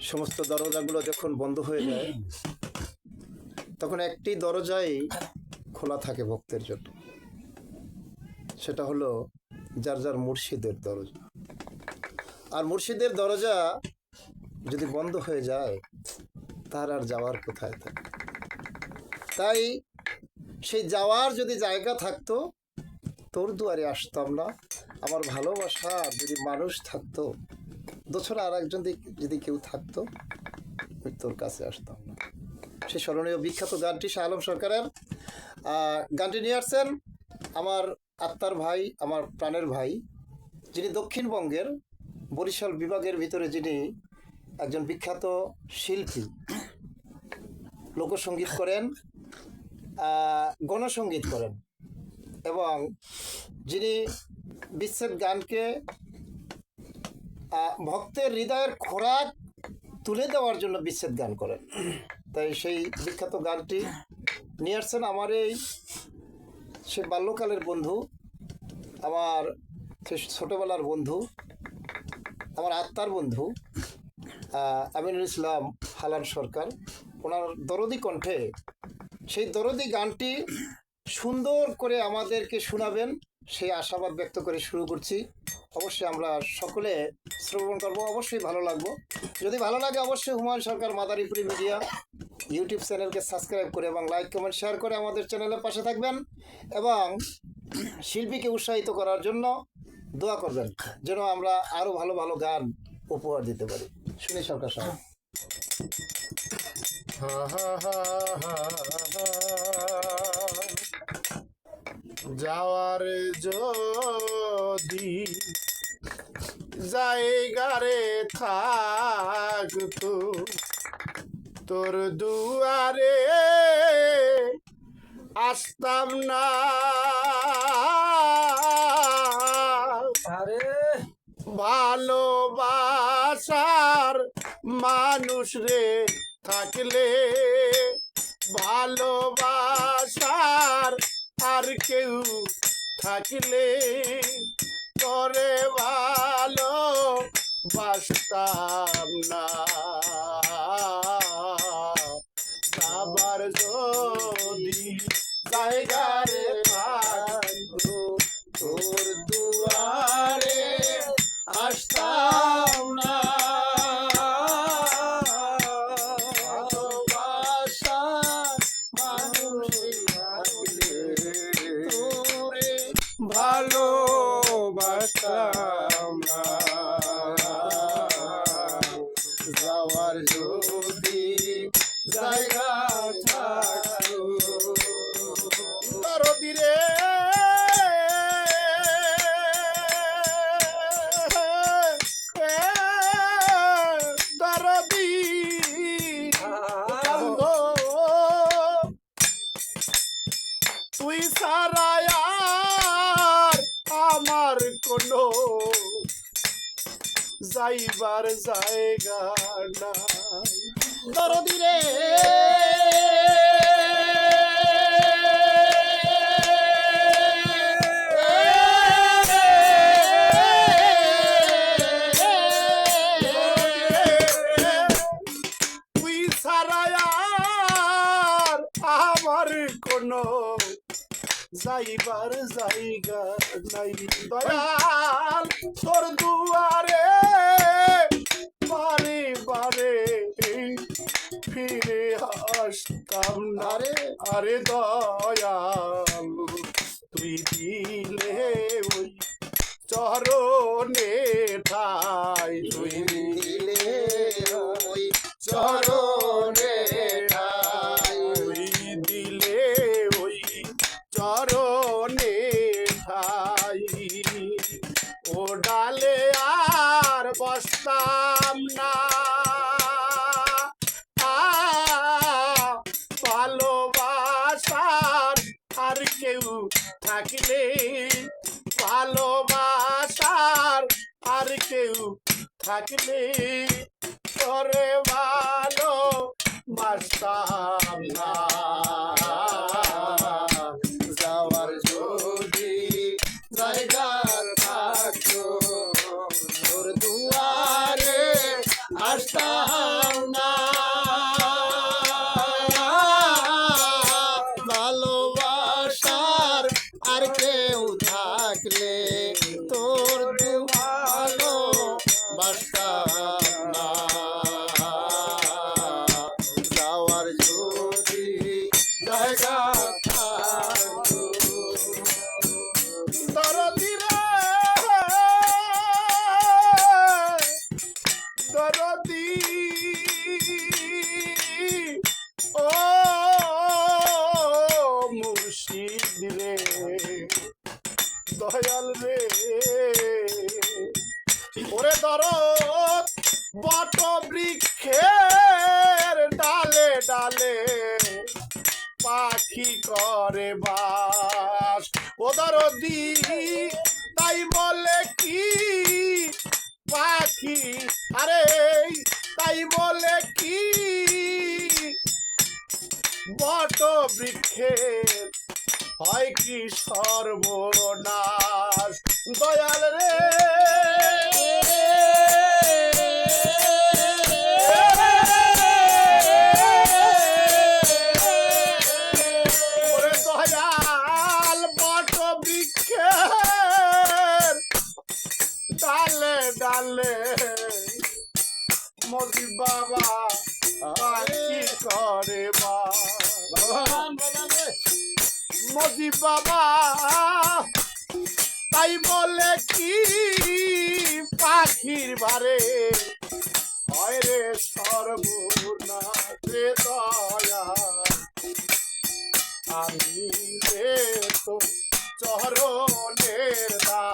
সমস্ত দরজাগুলো যখন বন্ধ হয়ে যায়, তখন একটি দরজাই খোলা থাকে ভক্তের জন্য। সেটা হলো যার যার মুর্শিদের দরজা। আর মুর্শিদের দরজা যদি বন্ধ হয়ে যায়, তার আর যাওয়ার কোথায় থাকে? তাই সেই যাওয়ার যদি জায়গা থাকতো, তোর দুয়ারে আসতাম না। আমার ভালোবাসার যদি মানুষ থাকতো দোছরা আর একজন যদি কেউ থাকতো, আমি তোর কাছে আসতাম না। সে স্মরণীয় বিখ্যাত গানটি শাহ আলম সরকারের। গানটি নিয়ে আসছেন আমার আত্মার ভাই, আমার প্রাণের ভাই, যিনি দক্ষিণবঙ্গের বরিশাল বিভাগের ভিতরে যিনি একজন বিখ্যাত শিল্পী। লোকসঙ্গীত করেন গণসঙ্গীত করেন এবং যিনি বিচ্ছেদ গানকে ভক্তের হৃদয়ের খোরাক তুলে দেওয়ার জন্য বিচ্ছেদ গান করেন। তাই সেই বিখ্যাত গানটি নিয়ে আসছেন আমার এই সে বাল্যকালের বন্ধু, আমার সে ছোটোবেলার বন্ধু, আমার আত্মার বন্ধু আমিনুল ইসলাম হালান সরকার। ওনার দরদি কণ্ঠে সেই দরদি গানটি সুন্দর করে আমাদেরকে শোনাবেন, সেই আশাবাদ ব্যক্ত করে শুরু করছি। অবশ্যই আমরা সকলে শ্রবণ করব অবশ্যই ভালো লাগবো যদি ভালো লাগে অবশ্যই হুমায়ুন সরকার মাদারীপুরি মিডিয়া ইউটিউব চ্যানেলকে সাবস্ক্রাইব করে এবং লাইক কমেন্ট শেয়ার করে আমাদের চ্যানেলের পাশে থাকবেন এবং শিল্পীকে উৎসাহিত করার জন্য দোয়া করবেন যেন আমরা আরও ভালো ভালো গান উপহার দিতে পারি শুনি সরকার সাহেব যাওয়ার যদি জায়গারে থাকতো তোর দুয়ারে আসতাম না। আরে। ভালোবাসার মানুষ রে থাকলে ভালোবাসার আর কেউ থাকলে করে ভালো বাসতাম না। যাবার যদি জায়গারে থাকতো দরদি রে। দরদি কান্দো তুই সারায় আমার কোনো যাইবার জায়গা নাই। দরদি আমার কোনো যাইবার জায়গা নাই দয়াল। তোর দুয়ারে বারে বারে ফিরে আসতাম না রে। আরে দয়াল, তুই দিলে ওই চরণে ঠাই। তুই দিলে ওই চরণে Basta. পদারদি তাই বলে কি? পাখি, আরে, তাই বলে কি? বট বৃক্ষের হয় কি সর্বনাশ? দয়াল রে। মজি বাবা। তাই বলে কি পাখির বারে? হয় রে সর্বনাশে দয়া। আমি রে তো চরণের দা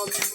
on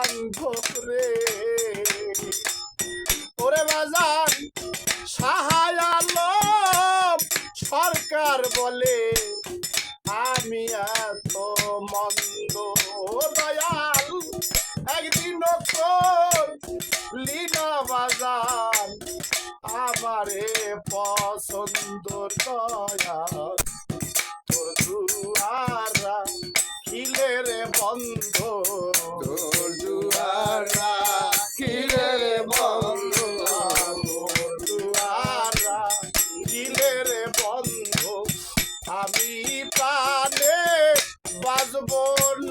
বান্ধব রে ওরে বাজার সাহায় সরকার বলে, আমি এত মন্দ দয়াল, একদিন লীলা বাজার আমারে পছন্দ দয়াল। তোর দুয়ারা খিলে রে বন্ধ বাজব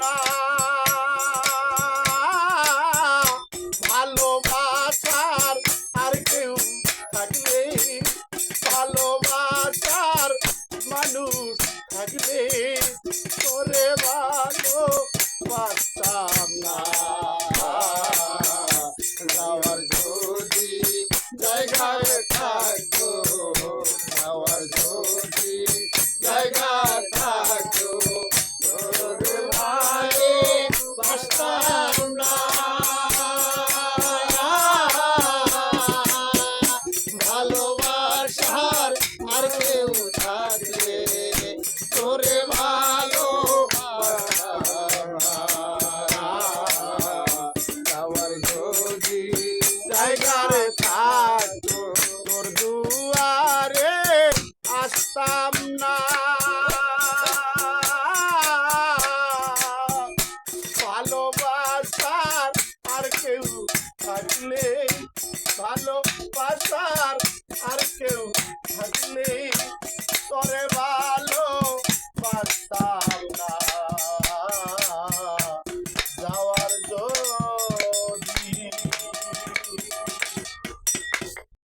না। ভালোবাসার আর কেউ থাকবে ভালোবাসার মানুষ থাকলে তোরে ভালো বাসতাম না। যাওয়ার যদি জায়গায় থাকবে থাকলে ভালো